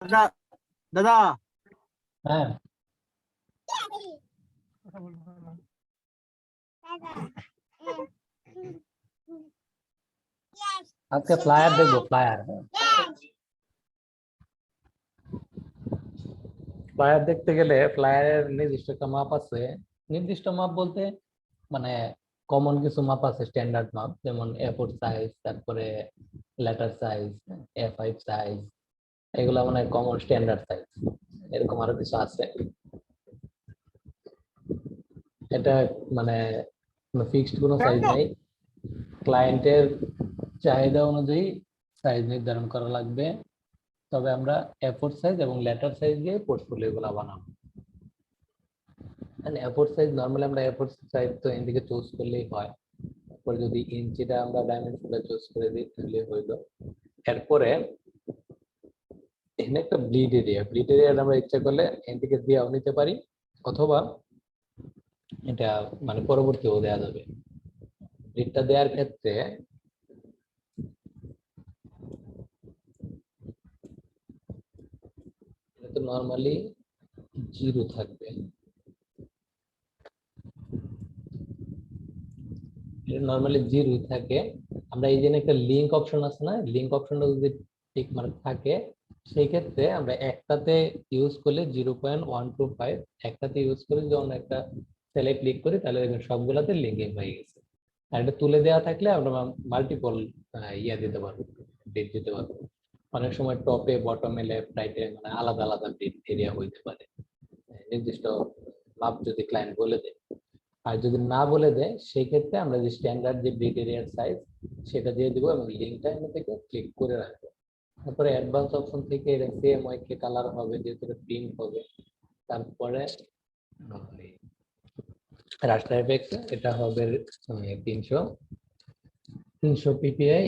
দাদা দাদা। হ্যাঁ। আজকে ফ্লায়ার দেখব ফ্লায়ার ফ্লায়ার দেখতে গেলে ফ্লায়ারের নির্দিষ্ট একটা মাপ আছে। নির্দিষ্ট মাপ বলতে মানে কমন কিছু মাপ আছে স্ট্যান্ডার্ড মাপ যেমন এ ফোর সাইজ তারপরে letter size A five size এগুলো মানে কমন স্ট্যান্ডার্ড সাইজ এরকম আরও কিছু আছে। এটা মানে ফিক্সড কোনো সাইজ নেই। ক্লায়েন্টের চাহিদা অনুযায়ী সাইজ নির্ধারণ করা লাগবে। তবে আমরা এফোর সাইজ এবং লেটার সাইজ দিয়ে পোর্টফোলিও গুলো বানাবো। মানে এফোর সাইজ নর্মালি আমরা এফোর সাইজ তো এদিকে চুজ করলেই হয়। তারপরে যদি ইঞ্চিটা আমরা ডাইমেনশনটা চুজ করে দিই তাহলে হইল। এরপরে এখানে একটা ব্লিড এরিয়া ব্লিড এরিয়া আমরা ইচ্ছা করলে এদিকে দিয়েও নিতে পারি, অথবা এটা মানে পরবর্তীও দেওয়া যাবে। ব্লিডটা দেওয়ার ক্ষেত্রে নর্মালি জিরো থাকবে। এটা নর্মালি জিরো থাকে। আমরা এই যে একটা লিঙ্ক অপশন আছে না লিঙ্ক অপশনটা যদি ঠিক মানে থাকে সেই ক্ষেত্রে আমরা একটাতে ইউজ করলে zero point one two five একটাতে ইউজ করে যখন একটা সেলে ক্লিক করি, তাহলে দেখবেন সবগুলাতে লিঙ্কিং হয়ে গেছে। আর এটা তুলে দেওয়া থাকলে আমরা মাল্টিপল ইয়া দিতে পারব ডেট দিতে পারব। অনেক সময় টপে বটমে লেফট রাইটে মানে আলাদা আলাদা ডেট এরিয়া হইতে পারে। নির্দিষ্ট মাপ যদি ক্লায়েন্ট বলে দেয়। আর যদি না বলে দেয়, সেই ক্ষেত্রে আমরা যে স্ট্যান্ডার্ড যে ব্রিড এরিয়ার সাইজ সেটা দিয়ে দিব এবং লিঙ্কটা এখান থেকে ক্লিক করে রাখব। তারপরে অ্যাডভান্স অপশন থেকে এটা সেম ওয়াইকে কালার হবে, যেহেতু প্রিন্ট হবে। তারপরে রাস্টার এফেক্ট এটা হবে তিনশো তিনশো পিপিআই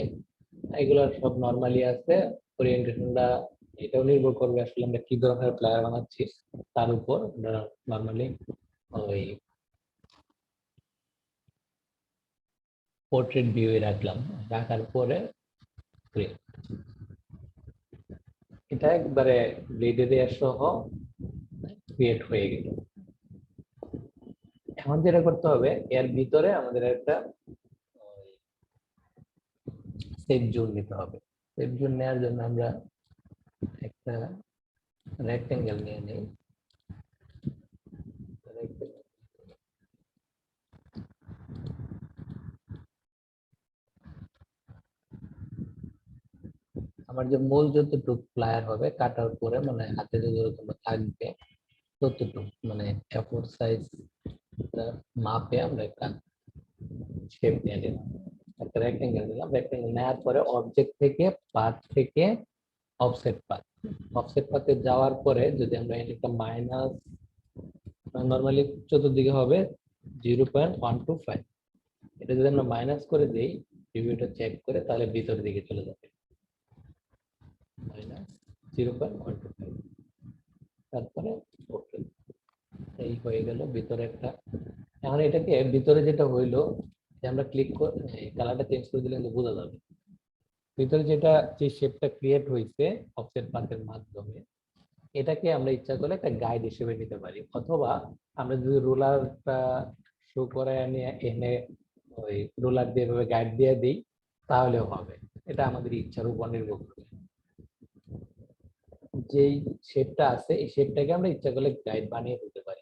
এগুলো সব নর্মালি আছে। ওরিয়েন্টেশনটা এটাও নির্ভর করবে আসলে আমরা কি ধরনের প্লেয়ার বানাচ্ছি, তার উপর। আমরা নর্মালি ওই পোর্ট্রেট ভিউ রাখলাম, রাখার পরে। এটা একবারে ব্লেডে দেওয়া সহ ক্রিয়েট হয়ে গেল। এখন যেটা করতে হবে, এর ভিতরে আমাদের একটা সেফ জোন নিতে হবে। সেফ জোন নেওয়ার জন্য আমরা একটা রেক্টেঙ্গেল নিয়ে নেই। আমার যে মূল যতটুকু প্লায়ার হবে কাটার পরে মানে হাতে যতটুকু থাকবে, ততটুকু মানে এফোর সাইজ মাপে আমরা একটা শেপ নিয়ে নিলাম। একটা রেক্টেঙ্গেল নিলাম। রেক্টেঙ্গেল নেওয়ার পরে অবজেক্ট থেকে পাথ থেকে অফসেট পাথ অফসেট পাথে যাওয়ার পরে যদি আমরা একটা মাইনাস নর্মালি চতুর্দিকে হবে zero point one two five এটা যদি আমরা মাইনাস করে দিই রিভিউটা চেক করে তাহলে ভিতরের দিকে চলে যাবে। মাইনাস জিরো পয়েন্ট ওয়ান তারপরে ওকে, এই হয়ে গেল ভিতরে একটা। এখন এটাকে ভিতরে যেটা হইল, যে আমরা ক্লিক করে কালারটা চেঞ্জ করে দিলে কিন্তু বোঝা যাবে। ভিতরে যেটা, যে শেপটা ক্রিয়েট হয়েছে অফসেট পাথের মাধ্যমে, এটাকে আমরা ইচ্ছা করলে একটা গাইড হিসেবে নিতে পারি। অথবা আমরা যদি রোলারটা শো করে নিয়ে এনে ওই রোলার দিয়ে গাইড দিয়ে দিই, তাহলেও হবে। এটা আমাদের ইচ্ছার উপর নির্ভর করবে যেই শেপটা আছে, এই শেপটাকে আমরা ইচ্ছা করলে গাইড বানিয়ে দিতে পারি।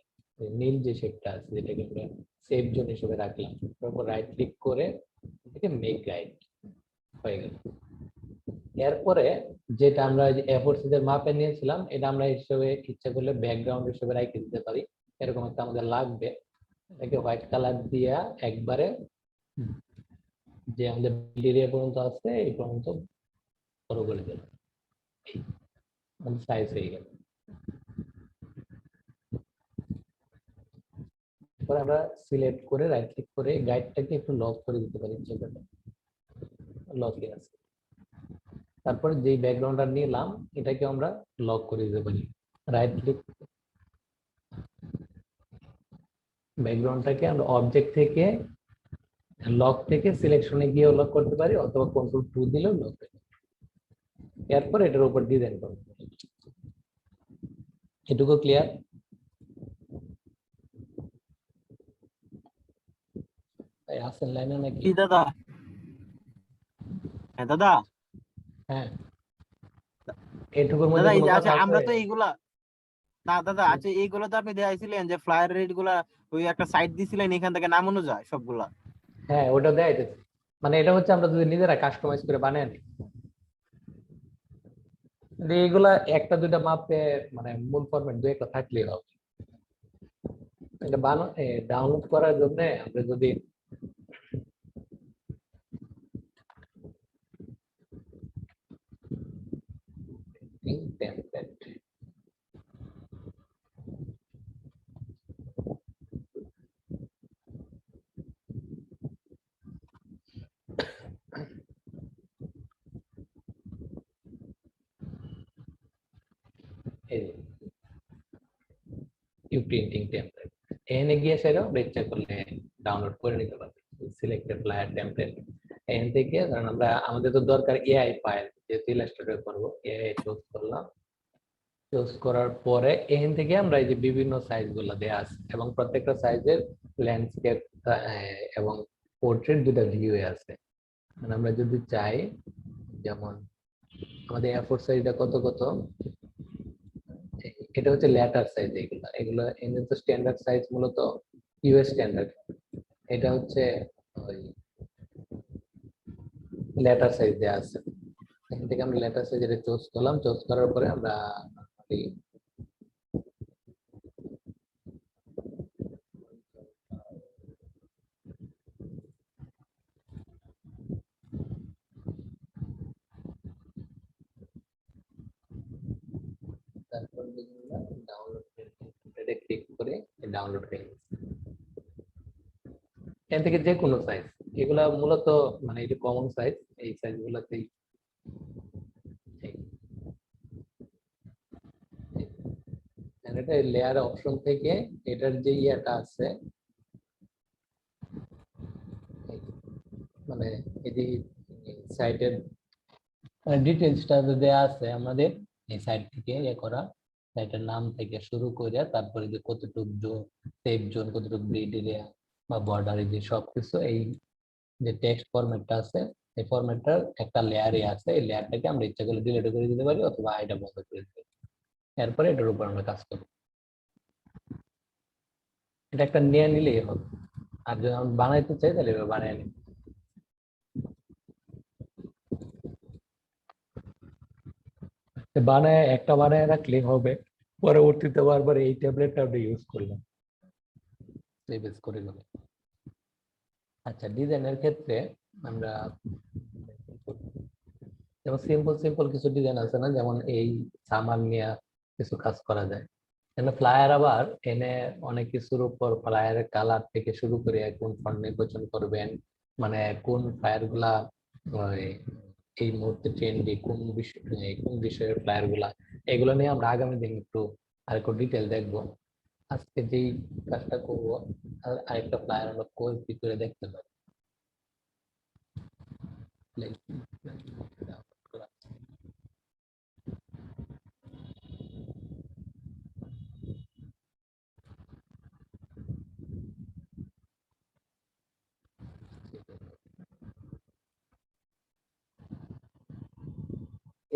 নীল যে শেপটা আছে, যেটাকে আমরা সেভ জোন হিসেবে রাখলাম তারপর রাইট ক্লিক করে এটাকে মেক গাইড হয়ে গেল। এরপরে যেটা আমরা এফোর সিজের মাপে নিয়েছিলাম, এটা আমরা হিসেবে ইচ্ছা করলে ব্যাকগ্রাউন্ড হিসেবে রেখে দিতে পারি। এরকম একটা আমাদের লাগবে। এটাকে হোয়াইট কালার দিয়া একবারে যে আমাদের এরিয়া পর্যন্ত আছে, এই পর্যন্ত বড় করে দিলাম। সাইজ হয়ে গেল এরপর আমরা সিলেক্ট করে রাইট ক্লিক করে গাইডটাকে একটু লক করে দিতে পারি জায়গাটা লকে আছে তারপরে যে ব্যাকগ্রাউন্ডটা নিলাম এটাকে আমরা লক করে দিতে পারি রাইট ক্লিক ব্যাকগ্রাউন্ডটাকে আমরা অবজেক্ট থেকে লক থেকে সিলেকশনে গিয়েও লক করতে পারি অথবা কন্ট্রোল টু দিলেও লক এরপর এটার উপর ডিজাইন পারি এটুকু ক্লিয়ার আসেন লাইনে নাকি? দাদা। হ্যাঁ দাদা। হ্যাঁ। এটুকুর মধ্যে আচ্ছা আমরা তো? এইগুলা না দাদা আচ্ছা এইগুলো তো আপনি দেখাইছিলেন যে ফ্লায়ার রেটগুলা ওই একটা সাইট দিছিলেন এখান থেকে নামানো যায় সবগুলা। হ্যাঁ ওটা দেয় মানে এটা হচ্ছে আমরা যদি নিজেরা কাস্টমাইজ করে বানিয়ে এইগুলা একটা, দুইটা মাপে মানে মূল ফরম্যাট দুই একটা থাকলেই হবে। এটা বানো ডাউনলোড করার জন্য আমরা যদি এখানে গিয়ে সেটা আমরা ইচ্ছা করলে ডাউনলোড করে নিতে পারবে। সিলেক্টেড ফ্লায়ার টেমপ্লেট এখান থেকে কারণ আমরা, আমাদের তো দরকার এআই ফাইল যেহেতু ইলাস্ট্রেটর করব এআই চুজ করলাম। চুজ করার পরে এখান থেকে আমরা এই যে বিভিন্ন সাইজগুলো দেওয়া আছে, এবং প্রত্যেকটা সাইজের ল্যান্ডস্কেপ এবং পোর্ট্রেট দুটা ভিউ আছে। মানে আমরা যদি চাই, যেমন আমাদের এয়ারফোর্স সাইজটা কত কত? এটা হচ্ছে ল্যাটার সাইজ এগুলো। এগুলো এমনি তো স্ট্যান্ডার্ড সাইজ মূলত ইউএস স্ট্যান্ডার্ড এটা হচ্ছে ওই ল্যাটার সাইজ দেওয়া আছে। এখান থেকে আমরা ল্যাটার সাইজ এটা চোজ করলাম। চোজ করার পরে আমরা তারপর ডাউনলোড ক্লিক করে ডাউনলোড হয়ে গেছে এখান থেকে যে কোনো সাইজ এগুলা মূলত মানে এটা কমন সাইজ এই সাইজ গুলাতেই। এটা লেয়ার অপশন থেকে এটার যে ইয়েটা আছে মানে এই যে সাইটের ডিটেলসটা দেওয়া আছে আমাদের এই সাইট থেকে ইয়ে করা সাইটের নাম থেকে শুরু করে তারপরে যে কতটুক জোন সেফ জোন কতটুক গ্রিড এরিয়া বা বর্ডারে যে সবকিছু, এই যে টেক্সট ফরম্যাটটা আছে, এই ফরম্যাটটার একটা লেয়ারই আছে। এই লেয়ারটাকে আমরা ইচ্ছা করলে ডিলিট করে দিতে পারি অথবা আইটা বন্ধ করে দিতে পারি। এরপরে এটার উপর আমরা কাজ করব। এটা একটা নিয়ে নিলেই হবে। আর যদি আমরা বানাইতে চাই তাহলে বানিয়ে নিই বানায়, একটা বানায় রাখলে হবে। পরবর্তীতে বারবার এই ট্যাবলেটটা আমরা ইউজ করলাম। সেভ করে গেল। আচ্ছা ডিজাইনের ক্ষেত্রে আমরা যেমন সিম্পল সিম্পল কিছু ডিজাইন আছে না, যেমন এই সামান নিয়ে কিছু কাজ করা যায়। এখানে ফ্লায়ার আবার এনে অনেক কিছুর উপর ফ্লায়ারের কালার থেকে শুরু করে কোন ফন্ট নির্বাচন করবেন মানে কোন ফ্লায়ারগুলা এই মুহূর্তে ট্রেন্ডে কোন বিষয় কোন বিষয়ের ফ্লায়ারগুলা, এগুলো নিয়ে আমরা আগামী দিন একটু আর একটু ডিটেল দেখব। আজকে যেই কাজটা করব, আর আরেকটা ফ্লায়ার আমরা কপি করে দেখতে পারি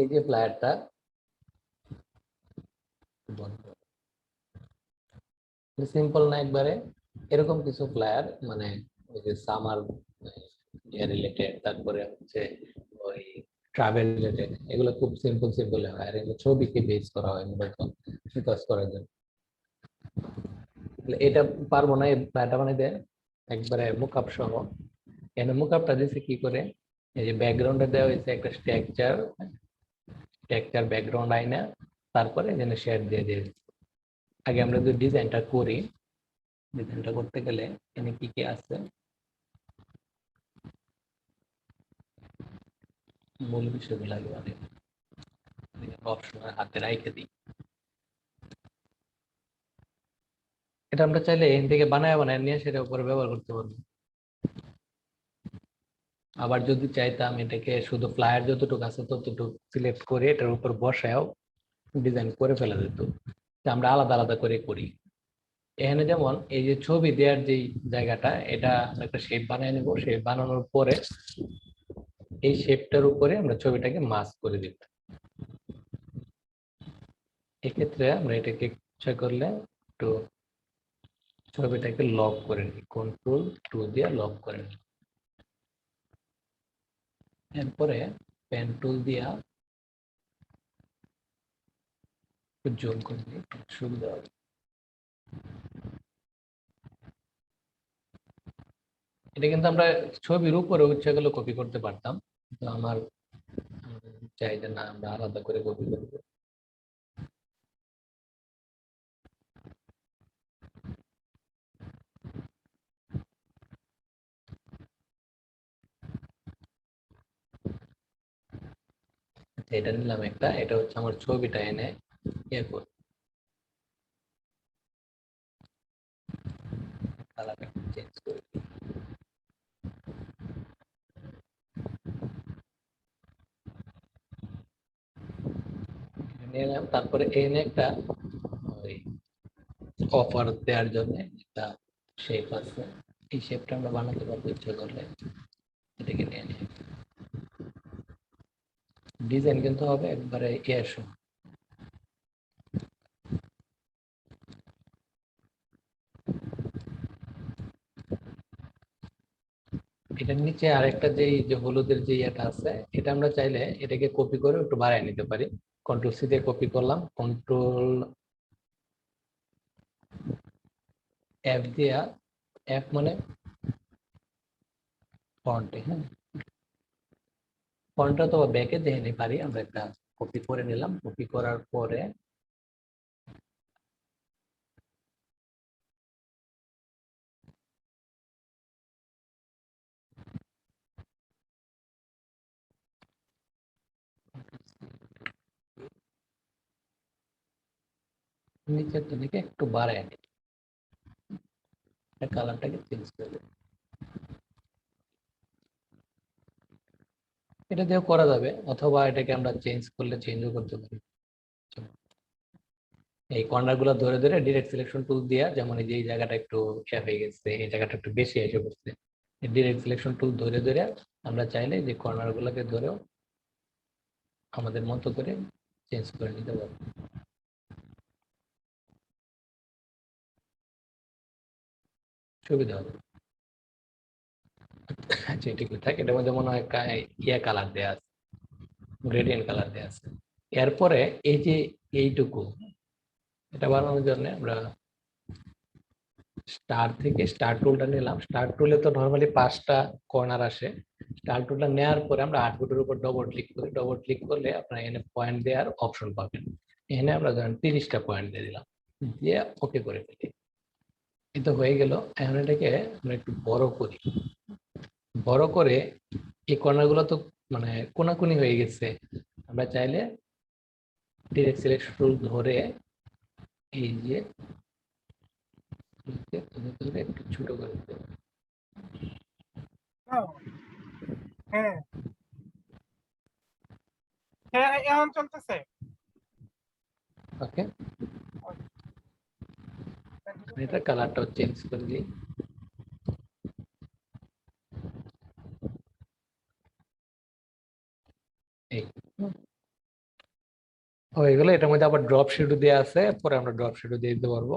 এই যে ফ্লায়ারটা সিম্পল না একবারে, এরকম কিছু ফ্লায়ার মানে ওই যে সামার রিলেটেড তারপরে হচ্ছে ওই ট্রাভেল রিলেটেড এগুলো খুব সিম্পল সিম্পল হয়। আর এগুলো ছবিকে বেস করা হয় মূলত বিকাশ করার জন্য। এটা পারব না, এই মানে দেয় একবারে মুকআপ সহ। এখানে মুকআপটা দিয়েছে কি করে? এই যে ব্যাকগ্রাউন্ডে দেওয়া হয়েছে একটা স্ট্রাকচার স্ট্রাকচার ব্যাকগ্রাউন্ড আইনা তারপরে এখানে শেড দিয়ে দিয়ে। আগে আমরা যদি ডিজাইনটা করি ডিজাইনটা করতে গেলে এখানে কি কি আছে? মূল বিষয়গুলো আগে মানে অপশন হাতে রাইখে দিই। এটা আমরা চাইলে এখান থেকে বানায় বানায় নিয়ে সেটা উপরে ব্যবহার করতে পারব। আবার যদি চাইতাম এটাকে শুধু ফ্লায়ার যতটুকু আছে ততটুকু সিলেক্ট করে এটার উপর বসায়ও ডিজাইন করে ফেলা যেত। আমরা আলাদা আলাদা করে করি। এখানে যেমন এই যে ছবি দেওয়ার যে জায়গাটা, এটা একটা শেপ বানিয়ে নেব। শেপ বানানোর পরে এই শেপটার উপরে আমরা ছবিটাকে মাস্ক করে দিব। এক্ষেত্রে আমরা এটাকে ইচ্ছা করলে একটু ছবিটাকে লক করে নিই। কন্ট্রোল টু দিয়ে লক করে নিই। এরপরে পেন টুল দিয়া জুম করে দিই, সুবিধা হবে। এটা কিন্তু আমরা ছবির উপরে ইচ্ছা কপি করতে পারতাম। কিন্তু আমার চাই যে না, আমরা আলাদা করে কপি করব। এটা নিলাম একটা, এটা হচ্ছে আমার ছবিটা এনে ইয়ে কর। নিয়ে নিলাম, তারপরে এনে একটা ওই অফার দেওয়ার জন্য একটা শেপ আছে। এই শেপটা আমরা বানাতে পারব ইচ্ছে করলে। এটাকে নিয়ে নিই। ডিজাইন কিন্তু হবে একবারে সমান এটার নিচে আরেকটা যে যে হলুদের যে ইয়েটা আছে, এটা আমরা চাইলে এটাকে কপি করে একটু বাড়ায় নিতে পারি। কন্ট্রোল সি দিয়ে কপি করলাম। কন্ট্রোল এফ দিয়া এফ মানে ফন্টে হ্যাঁ? ফন্টটা তো ব্যাকে দেখে পারি আমরা একটা কপি করে নিলাম কপি করার পরে নিচের দিকে একটু বাড়ায় নিই কালারটাকে চেঞ্জ করে দিই। এটা দিয়েও করা যাবে, অথবা এটাকে আমরা চেঞ্জ করলে চেঞ্জও করতে পারি। এই কর্নারগুলো ধরে ধরে ডিরেক্ট সিলেকশন টুল দিয়া, যেমন এই যে এই জায়গাটা একটু ইয়ে হয়ে গেছে, এই জায়গাটা একটু বেশি এসে পড়ছে ডিরেক্ট সিলেকশন টুল ধরে ধরে আমরা চাইলে যে কর্নার গুলোকে ধরেও আমাদের মতো করে চেঞ্জ করে নিতে পারব। সুবিধা হবে। আচ্ছা থাকে, এটার মধ্যে মনে হয় ইয়ে কালার দেওয়া আছে গ্রেডিয়েন্ট কালার দেওয়া আছে। এরপরে এই যে এইটুকু, এটা বানানোর জন্য আমরা স্টার থেকে স্টার টুলটা নিলাম। স্টার টুলে তো নর্মালি পাঁচটা কর্নার আসে। স্টার টুলটা নেওয়ার পরে আমরা আটগুটোর উপর ডবল ক্লিক করি। ডবল ক্লিক করলে আপনারা এখানে পয়েন্ট দেওয়ার অপশন পাবেন। এখানে আমরা ধরেন তিরিশটা পয়েন্ট দিয়ে দিলাম। দিয়ে ওকে করে ফেলি। তো হয়ে গেল। এখন এটাকে আমরা একটু বড় করি। বড় করে এই কর্নারগুলো তো মানে কোনাকুনি হয়ে গেছে। আমরা চাইলে ডিরেক্ট সিলেকশন টুল ধরে এই যে ধরে একটু ছোট করে দিতে হ্যাঁ। হ্যাঁ। হ্যাঁ এখন চলতেছে। ওকে এটা কালারটাও চেঞ্জ করে দিই। এই। হয়ে গেল এটার মধ্যে আবার ড্রপ শেডও দেওয়া আছে, পরে আমরা ড্রপ শেডও দিয়ে দিতে পারব।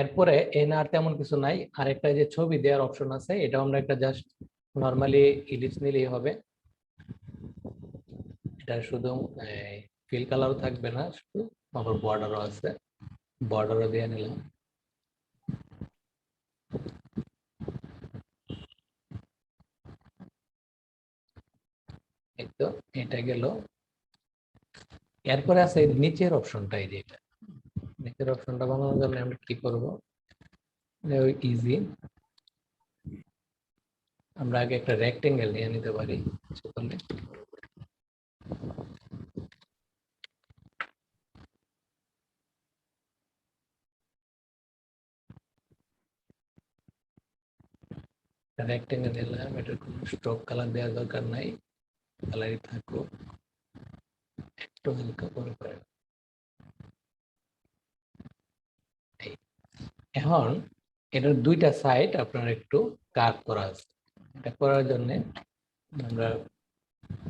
এরপরে এন আর তেমন কিছু নাই, আরেকটা যে ছবি দেওয়ার অপশন আছে, এটাও আমরা একটা জাস্ট নর্মালি ইলিপস নিলেই হবে। এটা শুধু ফিল কালারও থাকবে না, শুধু, আবার বর্ডারও আছে। বর্ডারও দিয়ে নিলাম এই তো এটা গেল। এরপরে আছে নিচের অপশনটা, এই যে এটা। নিচের অপশনটা বানানোর জন্য আমরা কি করব? ইজি আমরা আগে একটা রেক্টেঙ্গেল নিয়ে নিতে পারি করলে। রেক্টেঙ্গেল নিলাম, এটার কোনো স্ট্রোক কালার দেওয়ার দরকার নাই। কালারই থাকুক একটু হালকা করে করে এখন এটার দুইটা সাইড আপনার একটু কাট করা আছে। এটা করার জন্য আমরা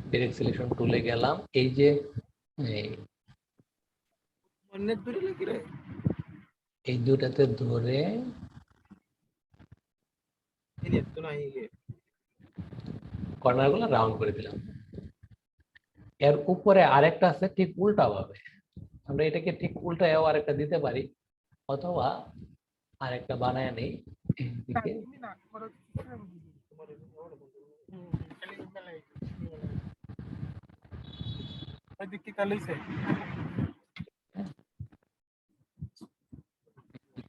ডিরেক্ট সিলেকশন টুলে গেলাম। এই যে এই দুটাতে ধরে। কর্নারগুলো রাউন্ড করে দিলাম। এর উপরে আরেকটা আছে ঠিক উল্টা ভাবে। আমরা এটাকে ঠিক উল্টায়ও আরেকটা দিতে পারি অথবা আরেকটা বানায় নেই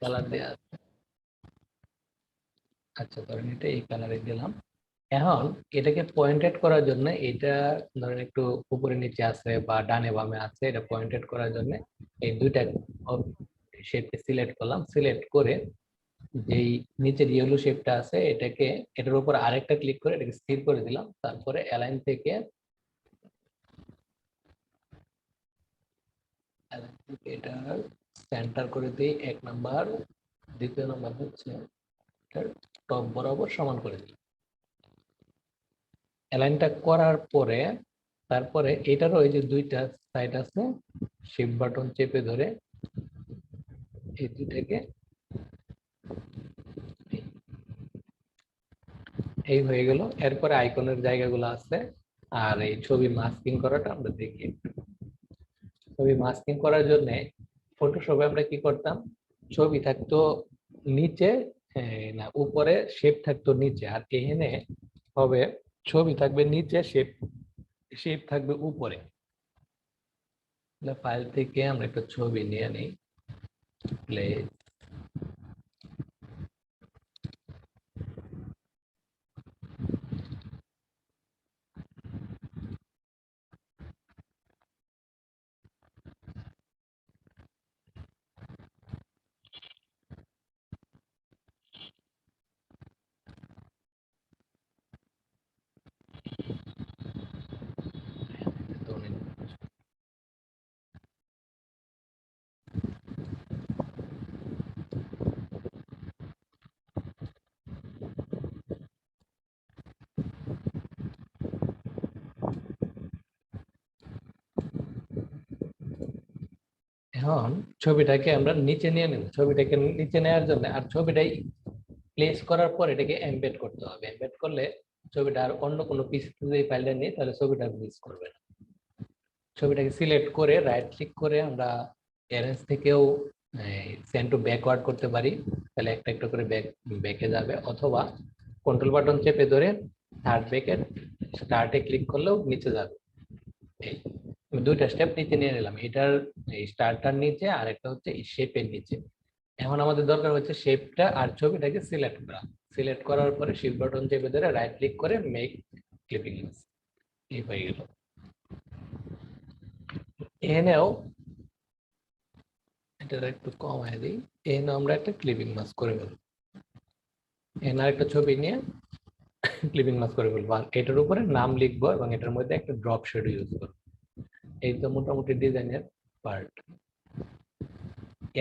কালার দেয়া আছে। আচ্ছা ধরেন এটা এই কালারে দিলাম। এখন এটাকে পয়েন্টেড করার জন্য এটা ধরেন একটু উপরে নিচে আছে বা ডানে বামে আছে, এটা পয়েন্টেড করার জন্য এই দুইটা শেপকে সিলেক্ট করলাম। সিলেক্ট করে যেই নিচের ইয়েলো শেপটা আছে, এটাকে এটার উপর আরেকটা ক্লিক করে এটাকে স্থির করে দিলাম। তারপরে অ্যালাইন থেকে এটা সেন্টার করে দিই, এক নাম্বার দ্বিতীয় নাম্বার হচ্ছে টপ বরাবর সমান করে দিই অ্যালাইনটা করার পরে, তারপরে এটারও এই যে দুইটা সাইড আছে শিফট বাটন চেপে ধরে এই দুইটাকে এই হয়ে গেল। এরপরে আইকনের জায়গাগুলো আছে, আর এই ছবি মাস্কিং করাটা আমরা দেখি। ছবি মাস্কিং করার জন্য ফটোশপে আমরা কি করতাম? ছবি থাকতো নিচে না, উপরে শেপ থাকতো নিচে, আর এখানে হবে ছবি থাকবে নিচে শেপ শেপ থাকবে উপরে। ফাইল থেকে আমরা একটা ছবি নিয়ে নিই। প্লে এখন ছবিটাকে আমরা নিচে নিয়ে নেব, ছবিটাকে নিচে নেওয়ার জন্য আর ছবিটাই প্লেস করার পর এটাকে এমবেড করতে হবে। এমবেড করলে ছবিটা আর অন্য কোনো পিস যদি ফাইলটা নেই, তাহলে ছবিটা মিস করবে না। ছবিটাকে সিলেক্ট করে রাইট ক্লিক করে আমরা অ্যারেঞ্জ থেকেও সেন্ড টু ব্যাকওয়ার্ড করতে পারি। তাহলে একটা একটা করে ব্যাক ব্যাকে যাবে। অথবা কন্ট্রোল বাটন চেপে ধরে থার্ড ব্যাকের স্টার্টে ক্লিক করলেও নিচে যাবে। এই। দুইটা স্টেপ নিচে নিয়ে নিলাম। এটার স্টারটার নিচে আর একটা হচ্ছে শেপের নিচে। এখন আমাদের দরকার হচ্ছে শেপটা আর ছবিটাকে সিলেক্ট করা। সিলেক্ট করার পরে শিফট বাটন চেপে ধরে রাইট ক্লিক করে মেক ক্লিপিং এই হয়ে গেল। এখানেও এটা একটু কম কমায় দিই। এখানে আমরা একটা ক্লিপিং মাস করে ফেলব। এখানে একটা ছবি নিয়ে ক্লিপিং মাস করে ফেলব। আর এটার উপরে নাম লিখব এবং এটার মধ্যে একটা ড্রপ শেড ইউজ করব। এই তো মোটামুটি ডিজাইনের পার্ট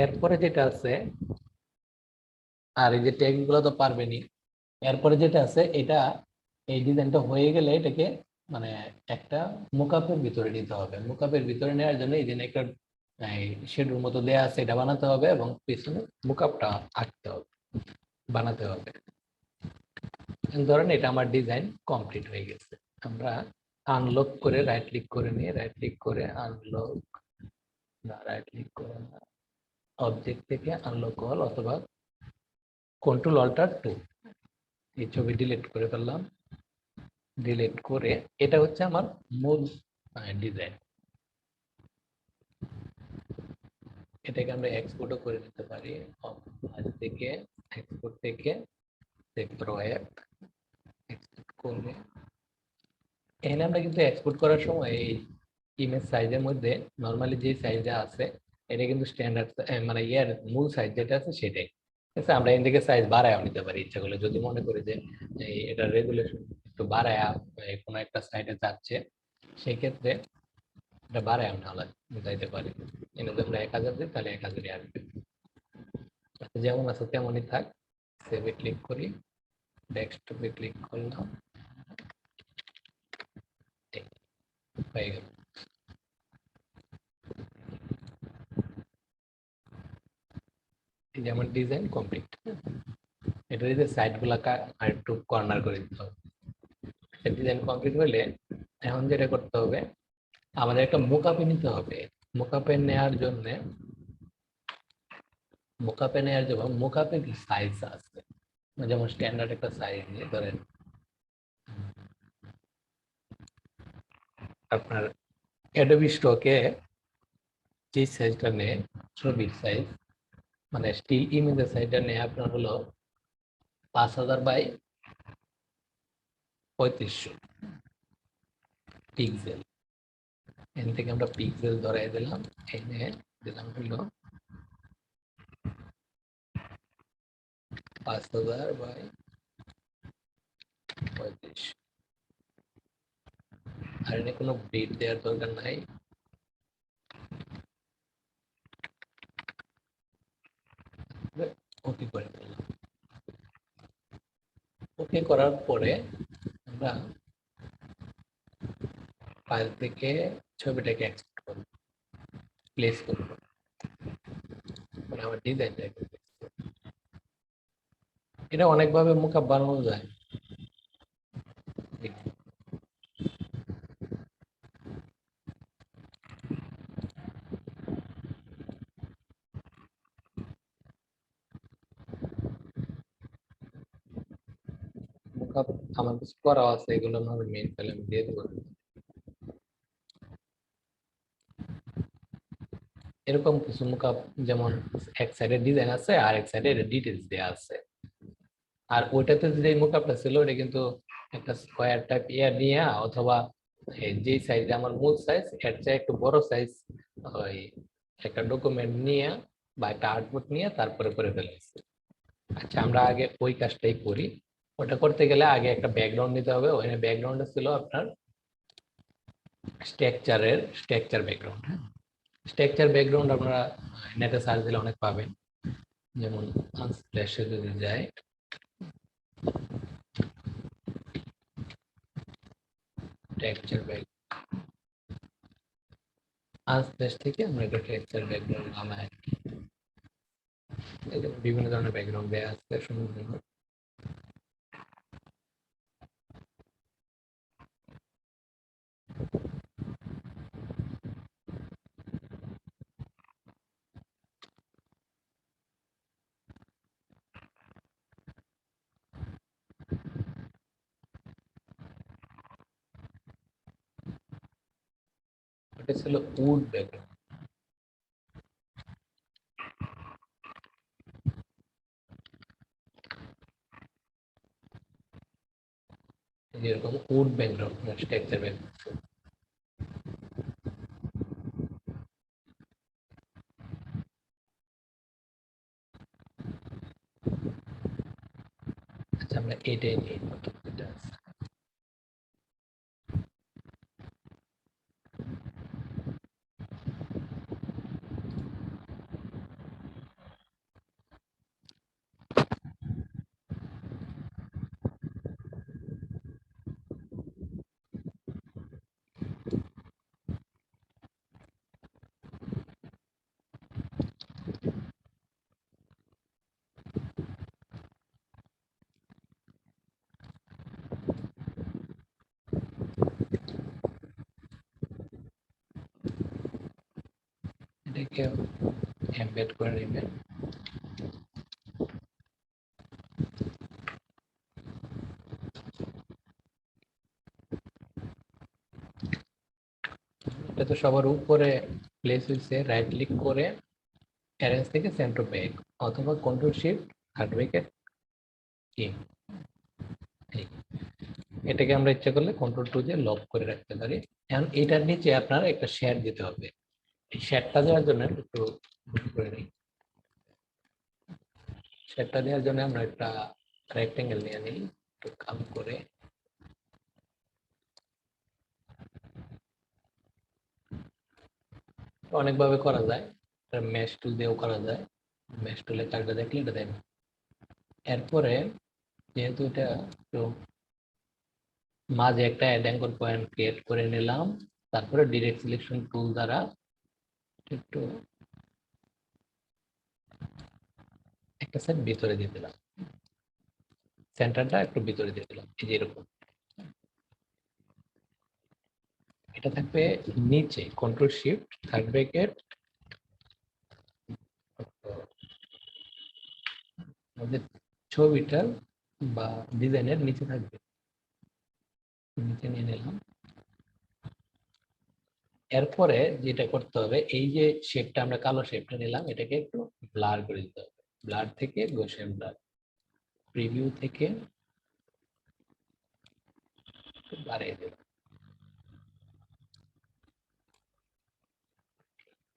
এরপরে যেটা আছে, আর এই যে ট্যাগগুলো তো পারবেনি এরপরে যেটা আছে, এটা এই ডিজাইনটা হয়ে গেলে এটাকে মানে একটা মুকাপের ভিতরে নিতে হবে। মুকাপের ভিতরে নেওয়ার জন্য এই যে একটা শেডুর মতো দেয়া আছে, এটা বানাতে হবে এবং পিছনে মুকাপটা আঁকতে হবে, বানাতে হবে। ধরেন এটা আমার ডিজাইন কমপ্লিট হয়ে গেছে। আমরা আনলক করে রাইট ক্লিক করে নিয়ে রাইট ক্লিক করে আনলক না রাইট ক্লিক করে না অবজেক্ট থেকে আনলক অল অথবা কন্ট্রোল অল্টার টু এই ছবি ডিলিট করে ফেললাম। ডিলিট করে এটা হচ্ছে আমার মূল ডিজাইন এটাকে আমরা এক্সপোর্টও করে নিতে পারি। থেকে এক্সপোর্ট থেকে এক্সপোর্ট করলে এখানে আমরা কিন্তু এক্সপোর্ট করার সময় এই ইমেজ সাইজের মধ্যে নর্মালি যে সাইজটা আছে এটা কিন্তু স্ট্যান্ডার্ড মানে ইয়ার মূল সাইজ যেটা আছে সেটাই। ঠিক আছে? আমরা এখান থেকে সাইজ বাড়ায়ও নিতে পারি ইচ্ছা করলে। যদি মনে করি যে এটা রেগুলেশন একটু বাড়ায় কোনো একটা সাইডে যাচ্ছে সেই ক্ষেত্রে এটা বাড়ায় নেওয়া যাইতে পারি। এনে আমরা এক হাজার দিই তাহলে এক হাজারই আসবে। আচ্ছা, যেমন আছে তেমনই থাক। সেভে ক্লিক করি। ডেস্কটপে ক্লিক করলাম এই, হয়ে গেল এই যে আমার ডিজাইন কমপ্লিট এটা যে সাইড গুলাকে আর একটু কর্নার করে দিতে হবে। ডিজাইন কমপ্লিট হলে এখন যেটা করতে হবে, আমাদের একটা মোকাপে নিতে হবে। মোকাপে নেওয়ার জন্য মোকাপে নেওয়ার জন্য মোকাপে কি সাইজ আছে? যেমন স্ট্যান্ডার্ড একটা সাইজ ধরেন আপনার অ্যাডোবি স্টকে যে সাইজটা নেয়, ছবির সাইজ মানে স্টিল ইমেজের সাইজটা নেয় আপনার হলো পাঁচ হাজার বাই পঁয়ত্রিশশো পিক্সেল এখান থেকে আমরা পিক্সেল ধরাই দিলাম, এনে দিলাম হলো পাঁচ হাজার বাই পঁয়ত্রিশ। আর এনে কোনো বিট দেওয়ার দরকার নাই। ওকে করে দিলাম ওকে করার পরে আমরা ফাইল থেকে ছবিটাকে এক্সপোর্ট করব প্লেস করব। মানে আমার ডিজাইনটা এটা অনেকভাবে মুখাপ বানানো যায়। আমার করা আছে, এগুলো আমি দিয়ে দেবো। এরকম কিছু মুখাপ যেমন এক সাইডে ডিজাইন আছে, আর এক সাইডে ডিটেলস দেওয়া আছে। আর ওইটাতে যে মুখাপটা ছিল ওটা কিন্তু একটা স্কোয়ার টাইপ নিয়ে, অথবা যে সাইজ আমার মূল সাইজ এর চেয়ে একটু বড় সাইজ ওই একটা ডকুমেন্ট নিয়ে বা একটা আউটপুট নিয়ে তারপরে করে ফেলেছি। আচ্ছা আমরা আগে ওই কাজটাই করি। ওটা করতে গেলে আগে একটা ব্যাকগ্রাউন্ড নিতে হবে। ওখানে ব্যাকগ্রাউন্ডে ছিল আপনার স্ট্রাকচারের, স্ট্রাকচার ব্যাকগ্রাউন্ড হ্যাঁ? স্ট্রাকচার ব্যাকগ্রাউন্ড আপনারা নেটে সার্চ দিলে অনেক পাবেন। যেমন আনস্প্ল্যাশে যদি যায় স্ট্রাকচার ব্যাক আনস্প্ল্যাশ থেকে আমরা একটা স্ট্রাকচার ব্যাকগ্রাউন্ড নামাই। বিভিন্ন ধরনের ব্যাকগ্রাউন্ড দেওয়া আছে সুন্দর। ছিল উড যেরকম উড ব্যাকগ্রাউন্ড স্ট্রাকচার ব্যাকগ্রাউন্ড আমরা এটাই নিয়ে প্রথম যেটা আছে এটাকে এমবেড করে নেবেন এটা তো সবার উপরে প্লেস হয়েছে রাইট ক্লিক করে অ্যারেঞ্জ থেকে সেন্টার ব্যাক অথবা কন্ট্রোল শিফট হার্ড ব্রেকের কি এটাকে আমরা ইচ্ছা করলে কন্ট্রোল টু দিয়ে লক করে রাখতে পারি। এখন এটার নিচে আপনার একটা শেয়ার দিতে হবে। এই শেয়ারটা দেওয়ার জন্য একটু করে নিই। শেয়ারটা দেওয়ার জন্য আমরা একটা রেক্টেঙ্গেল নিয়ে নিই, একটু কাম করে। অনেকভাবে করা যায় মেশ টুল দিয়েও করা যায়। মেশ টুলে কাজটা দেখলে এটা দেন। এরপরে যেহেতু এটা একটু মাঝে একটা অ্যাড পয়েন্ট ক্রিয়েট করে নিলাম, তারপরে ডিরেক্ট সিলেকশন টুল দ্বারা একটু একটা সাইড ভিতরে দিয়ে দিলাম। সেন্টারটা একটু ভিতরে দিয়ে দিলাম, এই যে এরকম। এটা থাকবে নিচে কন্ট্রোল শিফট থার্ড ব্র্যাকেট আমাদের ছবিটার বা ডিজাইনের নিচে থাকবে। নিচে নিয়ে নিলাম। এরপরে যেটা করতে হবে, এই যে শেপটা আমরা কালো শেপটা নিলাম, এটাকে একটু ব্লার করে দিতে হবে। ব্লার থেকে গোশেন ব্লাড। প্রিভিউ থেকে বাড়িয়ে দিলাম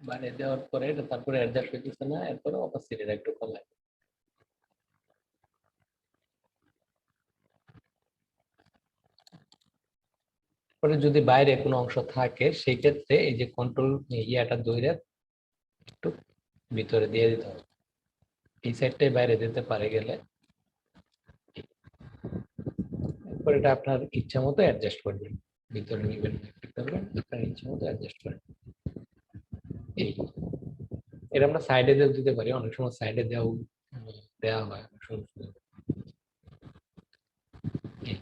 বাড়িয়ে দেওয়ার পরে এটা তারপরে অ্যাডজাস্ট হইতেছে না, এরপরে অপাসিটিটা একটু কমায়। পরে যদি বাইরে কোনো অংশ থাকে, সেই ক্ষেত্রে এই যে কন্ট্রোল ইয়াটা দইরে একটু ভিতরে দিয়ে দিতে হবে। এই বাইরে দিতে পারে গেলে, এরপর এটা আপনার ইচ্ছা মতো অ্যাডজাস্ট করবেন। ভিতরে নিবেন আপনার ইচ্ছা মতো অ্যাডজাস্ট করেন। এই। এটা আমরা সাইডে দিয়েও দিতে পারি, অনেক সময় সাইডে দেওয়া দেওয়া হয়, অনেক সময় এই।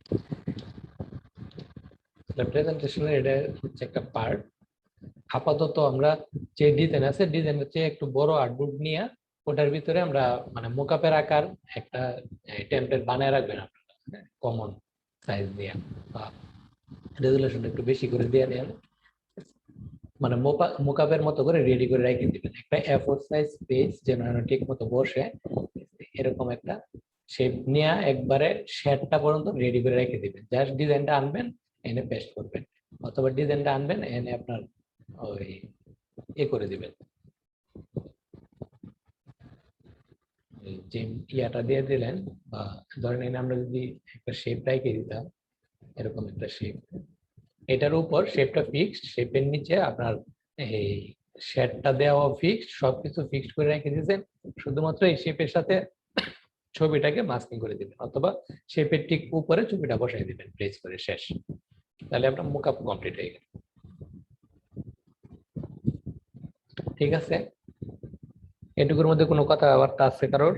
প্রেজেন্টেশনের এটা হচ্ছে একটা পার্ট আপাতত আমরা যে ডিজাইন আছে ডিজাইন চেয়ে একটু বড় আর্টবুক নিয়ে ওটার ভিতরে আমরা মানে মোকাপের আকার একটা টেমপ্লেট বানায় রাখবেন আপনারা কমন সাইজ দিয়ে, বা রেজুলেশন একটু বেশি করে দিয়ে নেন মানে মোকাপের মতো করে রেডি করে রেখে দিবেন। একটা এ ফোর সাইজ পেজ যেন ঠিক মতো বসে, এরকম একটা শেপ নিয়ে একবারে শেডটা পর্যন্ত রেডি করে রেখে দিবেন। জাস্ট ডিজাইনটা আনবেন, এনে পেস্ট করবেন। অথবা ডিজাইনটা আনবেন, এনে আপনার ওই এ করে দিবেন। যে ইয়াটা দিয়ে দিলেন বা ধরেন এনে আমরা যদি একটা শেপ রেখে দিতাম, এরকম একটা শেপ এটার উপর শেপটা ফিক্সড শেপের নিচে আপনার এই শেডটা দেওয়া ফিক্সড সবকিছু ফিক্সড করে রেখে দিয়েছেন। শুধুমাত্র এই শেপের সাথে ছবিটাকে মাস্কিং করে দিবেন অথবা শেপের ঠিক উপরে ছবিটা বসাই দিবেন প্লেস করে শেষ। তাহলে আপনার মুখ আপ কমপ্লিট হয়ে গেল। ঠিক আছে? এটুকুর মধ্যে কোনো কথাবার্তা আছে কারোর?